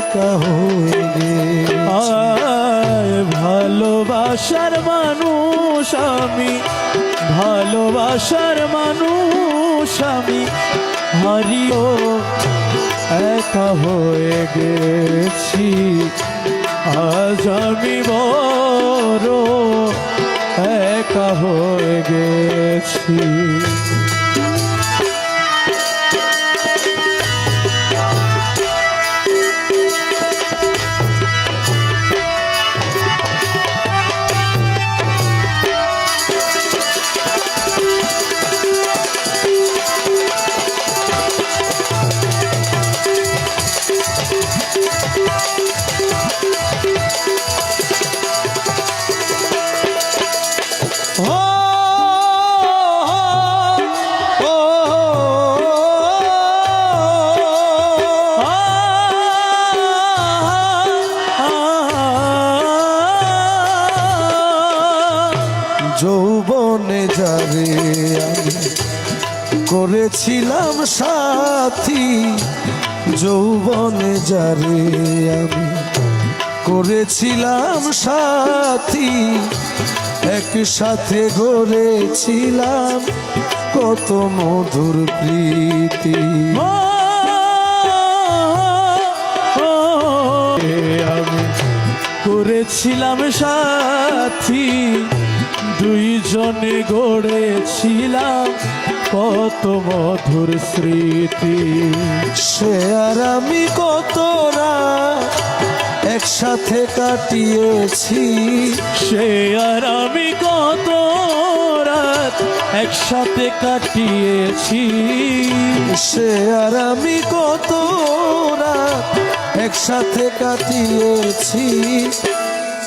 একা আয়, ভালোবাসার মানুষ আমি, ভালোবাসার মানুষ আমি। হারিও, একা হয়ে গেছি। আজ আমি বড়, একা হয়ে গেছি। যৌবনে যাবে আমি করেছিলাম সাথী যৌবনে যারে আমি করেছিলাম সাথী একসাথে গড়েছিলাম কত মধুর প্রীতি আমি করেছিলাম সাথী দুইজনে গড়েছিলাম কত মধুর স্মৃতি। সে আর আমি কতরা একসাথে কাটিয়েছি। সে আর আমি কত রাত একসাথে কাটিয়েছি। সে আর আমি কতরা একসাথে কাটিয়েছি।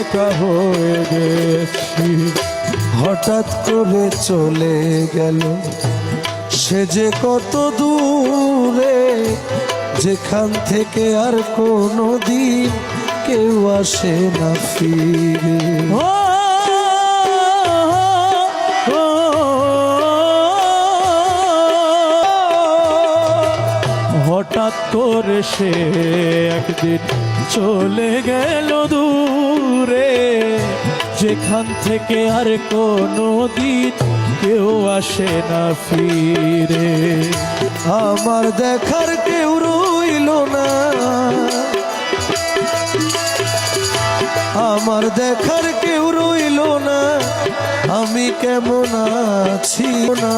একা হয়ে গেছি। হঠাৎ করে চলে গেল। সে যে কত দূরে যেখান থেকে আর কোনো দিন কেউ আসে না ফিরে। হঠাৎ করে সে একদিন চলে গেল দূরে, যেখান থেকে আর কোনো দিন কেউ আসে না ফিরে। আমার দেখার কেউ রইল না। আমার দেখার কেউ রইল না। আমি কেমন আছি? না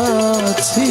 আছি?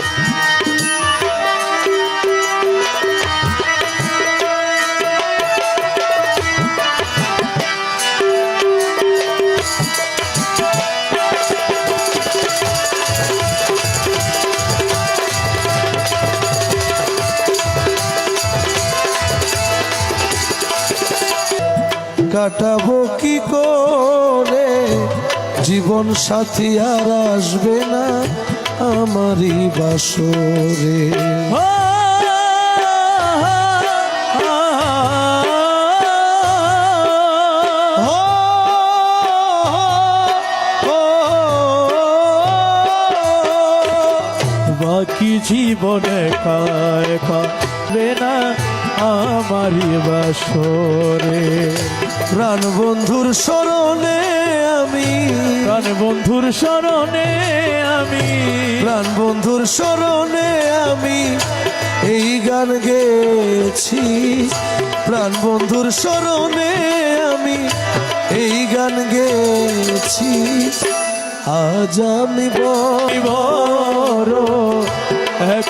কাটাবো কি করে? জীবন সাথী আর আসবে না আমারই বাসরে। বাকি জীবনে কায় একা না আমারই বাসরে। প্রাণ বন্ধুর স্মরণে আমি। প্রাণ বন্ধুর স্মরণে আমি। প্রাণ বন্ধুর স্মরণে আমি এই গান গেছি প্রাণ বন্ধুর স্মরণে আমি এই গান গেছি আজ আমি বড়